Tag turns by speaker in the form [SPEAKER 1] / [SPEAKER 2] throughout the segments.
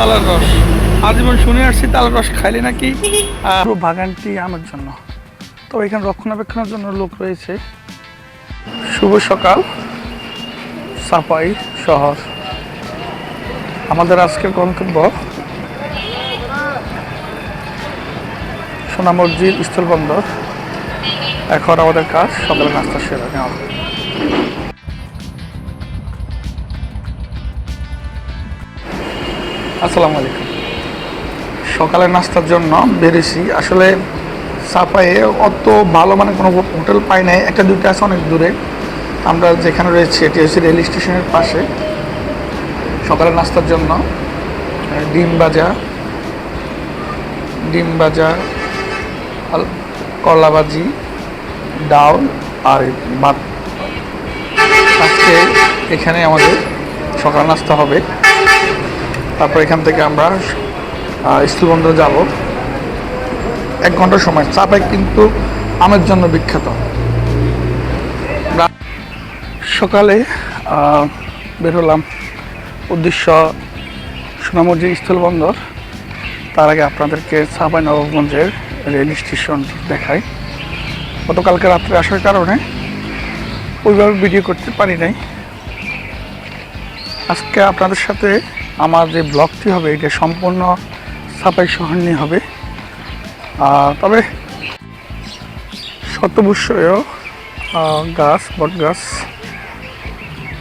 [SPEAKER 1] তালের রস। আজীবন শুনে আসছি তালার রস খাইলে নাকি? পুরো বাগানটি আমার জন্য। তো এখানে রক্ষণাবেক্ষণের জন্য লোক রয়েছে। শুভ সকাল সাপাই শহর। আমাদের আজকের গন্তব্য সোনা মসজিদ স্থলবন্দর। এখন আমাদের কাজ সকালে নাস্তা সেরা নেওয়া আসসালামু আলাইকুম। সকালে নাস্তার জন্য বেরিয়েছি। আসলে সাপায়ে অত ভালো মানে কোনো হোটেল পাই নাই। একটা দুটো আছে অনেক দূরে। আমরা যেখানে রয়েছি, এটি হচ্ছে রেল স্টেশনের পাশে। সকালে নাস্তার জন্য ডিম ভাজা ডিম ভাজা করলা ভাজি, ডাল আর ভাত। আজকে এখানে আমাদের সকাল নাস্তা হবে। তারপর এখান থেকে আমরা স্থলবন্দর যাব। এক ঘণ্টার সময়। চাপাই কিন্তু আমের জন্য বিখ্যাত। সকালে বের হলাম উদ্দেশ্য সোনামুরজি স্থলবন্দর। তার আগে আপনাদেরকে চাপাই নবাবগঞ্জের রেল স্টেশন দেখাই। গতকালকে রাত্রে আসার কারণে ওইভাবে ভিডিও করতে পারি নাই। আজকে আপনাদের সাথে আমার যে ব্লগটি হবে, এটা সম্পূর্ণ সাপাই শহর নিয়ে হবে তবে শতবর্ষীয় গাছ, বট গাছ,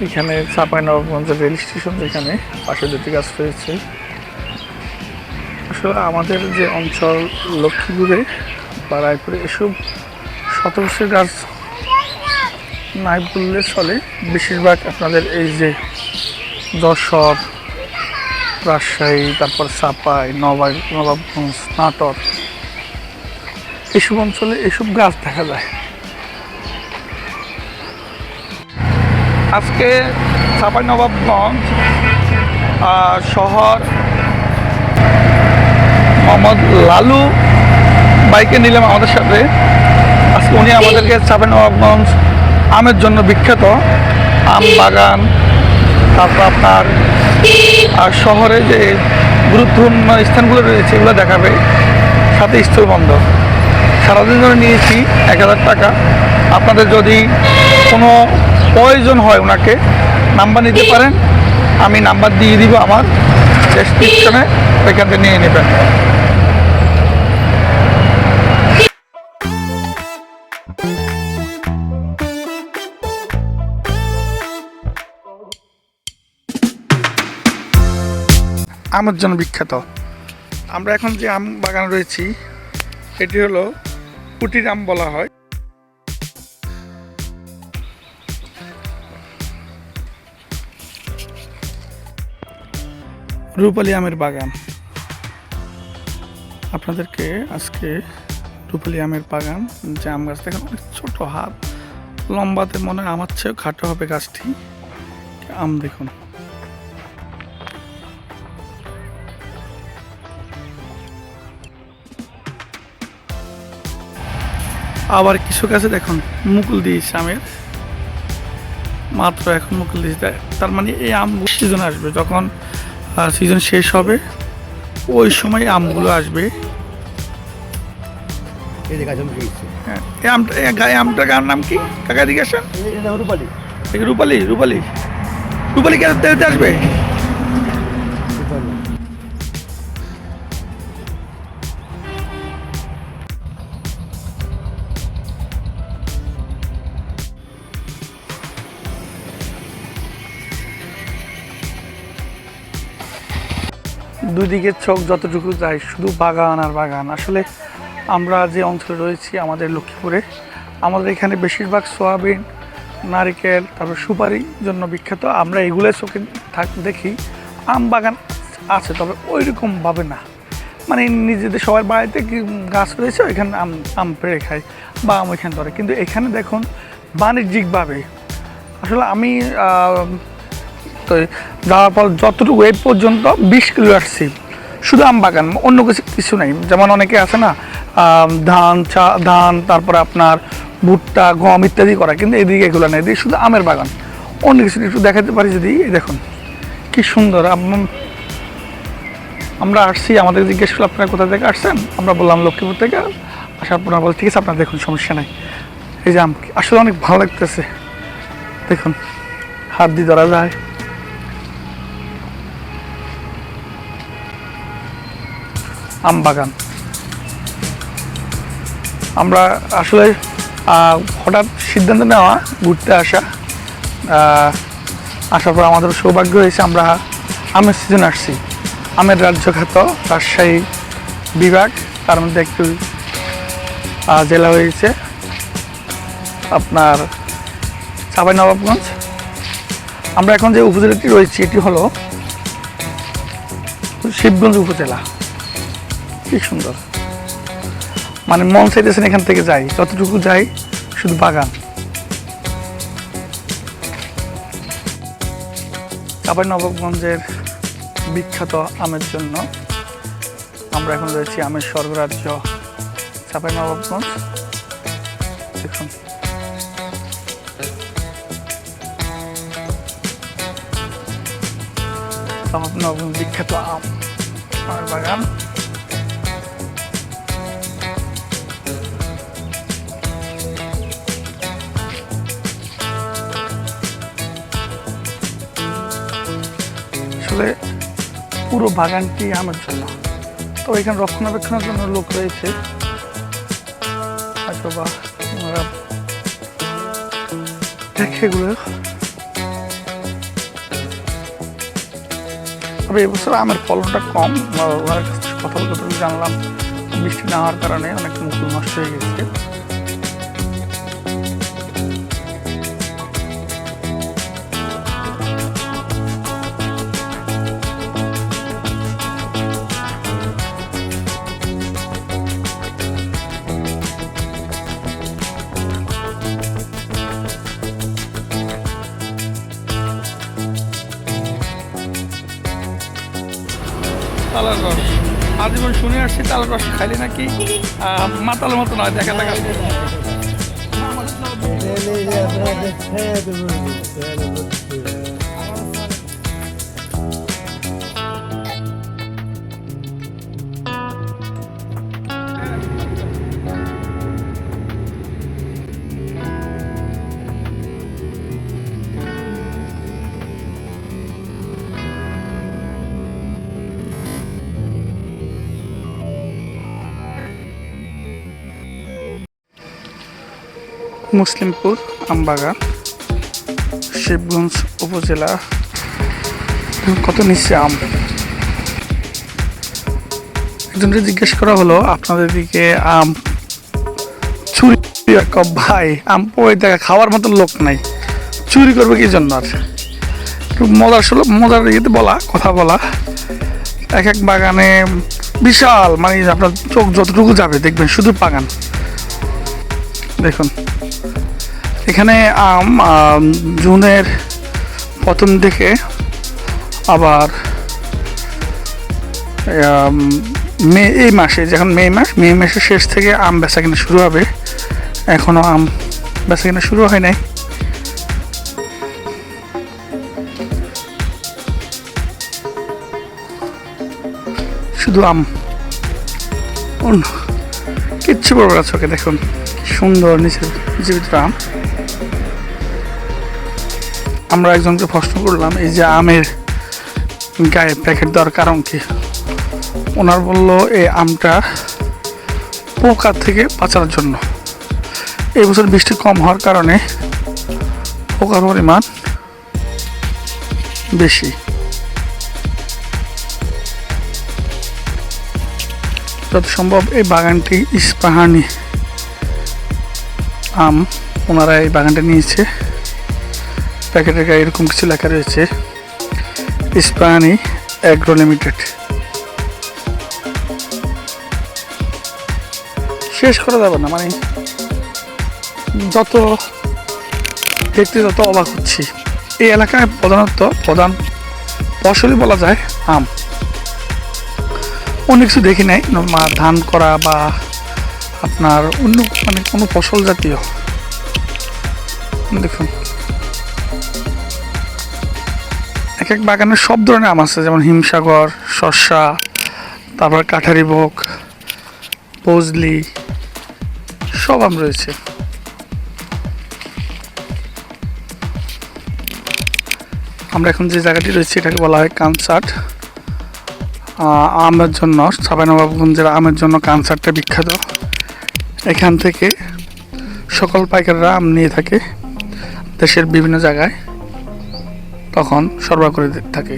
[SPEAKER 1] এখানে চাপাই নবাবগঞ্জের রেল স্টেশন যেখানে পাশে দুটি গাছ রয়েছে। আসলে আমাদের যে অঞ্চল লক্ষ্মীপুরে বা রায়পুরে, এসব শতবর্ষের গাছ নাই বললে চলে। বেশিরভাগ আপনাদের এই যে যশোর রাজশাহী, তারপর চাপাই নবাব, নবাবগঞ্জ নাটক এইসব অঞ্চলে এইসব গাছ দেখা যায়। আজকে চাপাই নবাবগঞ্জ শহর মোহাম্মদ লালু বাইকে নিলাম আমাদের সাথে। আজকে উনি আমাদেরকে চাপাই নবাবগঞ্জ আমের জন্য বিখ্যাত, আম বাগান, তারপর আপনার আর শহরে যে গুরুত্বপূর্ণ স্থানগুলো রয়েছে, এগুলো দেখাবে। সাথে স্থলবন্দর সারাদিন ধরে নিয়েছি এক হাজার টাকা। আপনাদের যদি কোনো প্রয়োজন হয় ওনাকে, নাম্বার নিতে পারেন। আমি নাম্বার দিয়ে দিব আমার ডেসক্রিপশনে ওইখান থেকে নিয়ে নেবেন। আমের জন্য বিখ্যাত। আমরা এখন যে আম বাগান রয়েছি এটি হলো কুটির আম বলা হয়। রূপালী আমের বাগান। আপনাদেরকে আজকে রূপালী আমের বাগান, যে আম গাছ দেখেন, অনেক ছোটো হাত। লম্বাতে মনে হয় আমার চেয়েও খাটো হবে গাছটি। আম দেখুন। আবার কিছু গাছে দেখুন মুকুল দিয়েছে আমের মাত্র এখন মুকুল দিয়েছে। তার মানে এই আম সিজন আসবে যখন সিজন শেষ হবে ওই সময় আমগুলো আসবে। হ্যাঁ এই আমটা এই গান নাম কি? কাকা দিকে আসেন।
[SPEAKER 2] এটা রূপালি।
[SPEAKER 1] এই রূপালি রূপালি। রূপালি কে আসবে? দুই দিকের চোখ যতটুকু যায় শুধু বাগান আর বাগান। আসলে আমরা যে অঞ্চলে রয়েছি আমাদের লক্ষ্মীপুরে, আমাদের এখানে বেশিরভাগ সোয়াবিন, নারিকেল, তারপর সুপারি জন্য বিখ্যাত। আমরা এগুলো চোখে থাক, দেখি। আম বাগান আছে, তবে ওই রকমভাবে না। মানে নিজেদের সবার বাড়িতে কি গাছ রয়েছে, ওইখানে আম আম পেড়ে খায় বা আম ওইখানে ধরে। কিন্তু এখানে দেখুন বাণিজ্যিকভাবে, আসলে আমি তো যাওয়ার পর যতটুকু এই পর্যন্ত বিশ কিলো আসছি। শুধু আম বাগান, অন্য কিছু কিছু নাই। যেমন অনেকে আছে না ধান, চা ধান, তারপরে আপনার ভুট্টা, গম ইত্যাদি করা। কিন্তু এদিকে এগুলো নেই। এদিকে শুধু আমের বাগান। অন্য কিছু একটু দেখাতে পারি যদি দেখুন। কি সুন্দর। আমরা আসছি, আমাদের জিজ্ঞেস করল, আপনারা কোথা থেকে আসছেন? আমরা বললাম, লক্ষ্মীপুর থেকে। আসার পর বলে ঠিক আছে, আপনারা দেখুন, সমস্যা নাই। এই যে আম, আসলে অনেক ভালো লাগতেছে। দেখুন, হাত দিয়ে ধরা যায়। আম বাগান আমরা আসলে হঠাৎ সিদ্ধান্ত নেওয়া, ঘুরতে আসা আসার পর আমাদের সৌভাগ্য হয়েছে আমরা আমের সিজন আসছি। আমের রাজ্য খ্যাত রাজশাহী বিভাগ, তার মধ্যে একটু জেলা হয়েছে আপনার চাপাই নবাবগঞ্জ। আমরা এখন যে উপজেলাটি রয়েছি, এটি হলো শিবগঞ্জ উপজেলা। কি সুন্দর। মানে মন চাইতেছেন এখান থেকে যাই, যতটুকু যাই, শুধু বাগান। চাপাই নবগঞ্জের বিখ্যাত আমের জন্য আমরা এখন রয়েছি আমের স্বর্গরাজ্য চাপাই নবাবগঞ্জ। দেখুন। বিখ্যাত আম, আমের বাগান। আসলে পুরো বাগানটি আমার জন্য। তো এখানে রক্ষণাবেক্ষণের জন্য লোক রয়েছে। হয়তো বা ওনারা তবে এবছর আমের ফলনটা কম। ওনার কাছ কথা বলতে জানলাম, বৃষ্টি না হওয়ার কারণে অনেক মুকুল নষ্ট হয়ে গেছে। তালার রস। আজীবন শুনে আসছি তালার রস খাইলে নাকি মাতাল মতো নয় দেখা দেখা মুসলিমপুর, আমবাগান, শিবগঞ্জ উপজেলা। কত নিচ্ছে আম? একজনকে জিজ্ঞেস করা হলো, আপনাদের দিকে আম চুরি ভাই, আম পড়ে দেখা খাওয়ার মতো লোক নাই। চুরি করবে কি জন্য আর? মজার শুলো, মজার ইয়েতে বলা, কথা বলা। এক এক বাগানে বিশাল মানে আপনার চোখ যতটুকু যাবে, দেখবেন শুধু বাগান। দেখুন। এখানে, আম জুনের প্রথম দিকে আবার মে, এই মাসে, যখন মে মাস, মে মাসের শেষ থেকে আম বেচা কিনা শুরু হবে। এখনও আম বেচা কিনা শুরু হয় নাই। শুধু আম। কিচ্ছু পড়বে না চোখে, দেখুন। সুন্দর নিচে জীবিত আম। আমরা একজনকে প্রশ্ন করলাম, এই যে আমের গায়ে প্যাকেট দেওয়ার কারণ কি? ওনার বলল, এই আমটা পোকা থেকে বাঁচার জন্য। এই বছর বৃষ্টি কম হওয়ার কারণে পোকার পরিমাণ বেশি। যত সম্ভব এই বাগানটি ইস্পাহানি আম ওনারা এই বাগানটা নিয়েছে। প্যাকেটের গায়ে এরকম কিছু লেখা রয়েছে। Ispahani agro limited. শেষ করা যাবে না মানে যত দেখতে যত অবাক হচ্ছি। এই এলাকায় প্রধানত প্রধান ফসলই বলা যায় আম। অন্য কিছু দেখি নাই ধান করা বা আপনার অন্য মানে কোনো ফসল জাতীয়। দেখুন। এক বাগানে সব ধরনের আম আছে, যেমন হিমসাগর শস্যা তারপর কাঠারি ভোগ পজলি সব আম রয়েছে। আমরা এখন যে জায়গাটি রয়েছে, এটাকে বলা হয় কানসার্ট আমের জন্য সাবানবাবগঞ্জের আমের জন্য কানসার্টটা বিখ্যাত। এখান থেকে সকল পাইকাররা আম নিয়ে থাকে দেশের বিভিন্ন জায়গায়। তখন সরবরাহ করে থাকে।